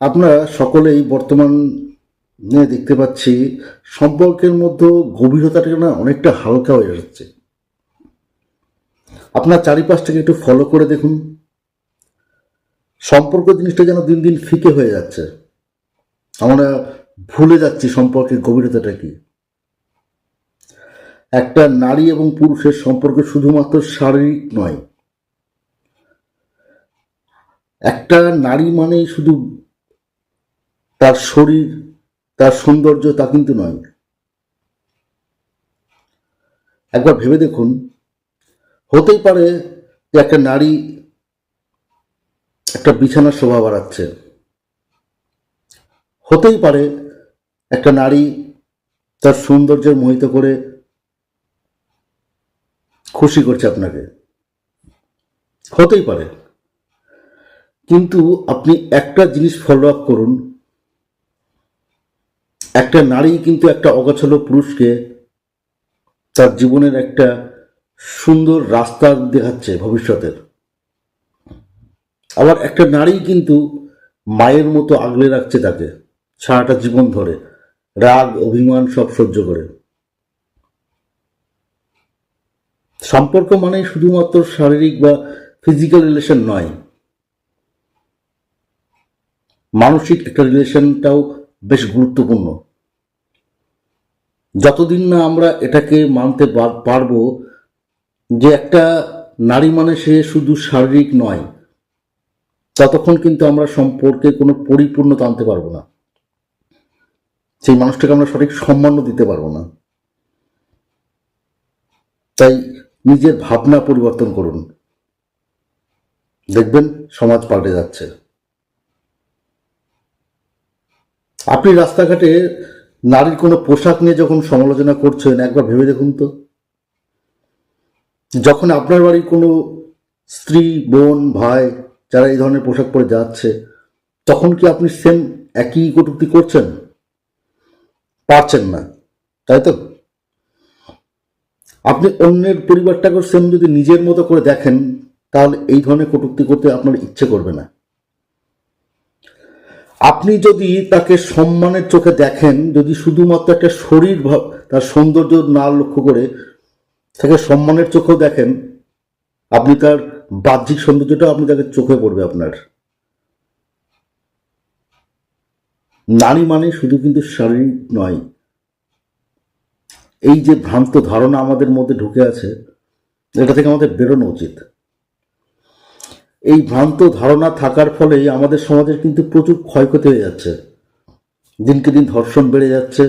আপনারা সকলেই বর্তমানে দেখতে পাচ্ছি সম্পর্কের মধ্যে গভীরতাটা না অনেকটা হালকা হয়ে যাচ্ছে। আপনার চারিপাশটাকে একটু ফলো করে দেখুন। সম্পর্ক জিনিসটা যেন দিন দিন ফিকে হয়ে যাচ্ছে। আমরা ভুলে যাচ্ছি সম্পর্কের গভীরতাটা কি। একটা নারী এবং পুরুষের সম্পর্ক শুধুমাত্র শারীরিক নয়। একটা নারী মানেই শুধু তার শরীর, তার সৌন্দর্য তা কিন্তু নয়। একবার ভেবে দেখুন, হতেই পারে যে একটা নারী একটা বিছানার শোভা বাড়াচ্ছে। হতেই পারে একটা নারী তার সৌন্দর্যের মোহিত করে খুশি করছে আপনাকে। হতেই পারে। কিন্তু আপনি একটা জিনিস ফলো আপ করুন একটা নারী কিন্তু একটা অগোছালো পুরুষকে তার জীবনের একটা সুন্দর রাস্তা দেখাচ্ছে ভবিষ্যতের। আবার একটা নারী কিন্তু মায়ের মতো আগলে রাখছে তাকে, সারাটা জীবন ধরে। রাগ, অভিমান সব সহ্য করে। সম্পর্ক মানে শুধুমাত্র শারীরিক বা ফিজিক্যাল রিলেশন নয়। মানসিক একটা রিলেশনটাও বেশ গুরুত্বপূর্ণ। যতদিন না আমরা এটাকে মানতে পার- পারব যে একটা নারী মানে সে শুধু শারীরিক নয়, ততক্ষণ কিন্তু আমরা সম্পর্কে কোনো পরিপূর্ণতা আনতে পারব না। সেই মানুষটাকে আমরা সঠিক সম্মানও দিতে পারব না। তাই নিজের ভাবনা পরিবর্তন করুন। দেখবেন সমাজ পাল্টে যাচ্ছে। আপনি রাস্তাঘাটে নারীর কোনো পোশাক নিয়ে যখন সমালোচনা করছেন, একবার ভেবে দেখুন তো। যখন আপনার বাড়ির কোনো স্ত্রী, বোন, ভাই যারা এই ধরনের পোশাক পরে যাচ্ছে, তখন কি আপনি সেম একই কটূক্তি করছেন? পারছেন না, তাই তো? আপনি অন্যের পরিবারটাকে সেম যদি নিজের মতো করে দেখেন, তাহলে এই ধরনের কটূক্তি করতে আপনার ইচ্ছে করবে না। আপনি যদি তাকে সম্মানের চোখে দেখেন, যদি শুধুমাত্র একটা শরীর ভাব তার সৌন্দর্য না লক্ষ্য করে তাকে সম্মানের চোখেও দেখেন, আপনি তার বাহ্যিক সৌন্দর্যটা আপনি তাকে চোখে পড়বে আপনার। নারী মানে শুধু কিন্তু শারীরিক নয়। এই যে ভ্রান্ত ধারণা আমাদের মধ্যে ঢুকে আছে, এটা থেকে আমাদের বেরোনো উচিত। এই ভ্রান্ত ধারণা থাকার ফলেই আমাদের সমাজের কিন্তু প্রচুর ক্ষয়ক্ষতি হয়ে যাচ্ছে। দিনকে দিন ধর্ষণ বেড়ে যাচ্ছে,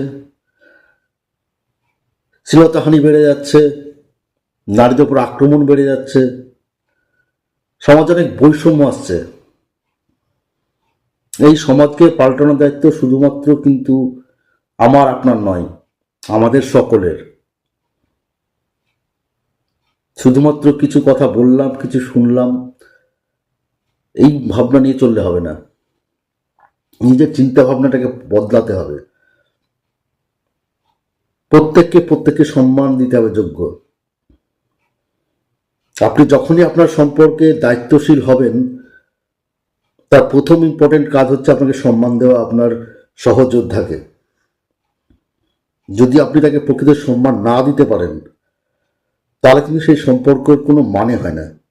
শ্লীলতাহানি বেড়ে যাচ্ছে, নারীদের উপর আক্রমণ বেড়ে যাচ্ছে। সমাজে অনেক বৈষম্য আসছে। এই সমাজকে পাল্টানোর দায়িত্ব শুধুমাত্র কিন্তু আমার, আপনার নয়, আমাদের সকলের। শুধুমাত্র কিছু কথা বললাম, কিছু শুনলাম এই ভাবনা নিয়ে চললে হবে না। নিজের চিন্তা ভাবনাটাকে বদলাতে হবে। প্রত্যেককে প্রত্যেককে সম্মান দিতে হবে যোগ্য। আপনি যখনই আপনার সম্পর্কে দায়িত্বশীল হবেন, তার প্রথম ইম্পর্টেন্ট কাজ হচ্ছে আপনাকে সম্মান দেওয়া, আপনার সহযোদ্ধাকে। যদি আপনি তাকে প্রকৃত সম্মান না দিতে পারেন, তাহলে কিন্তু সেই সম্পর্কের কোনো মানে হয় না।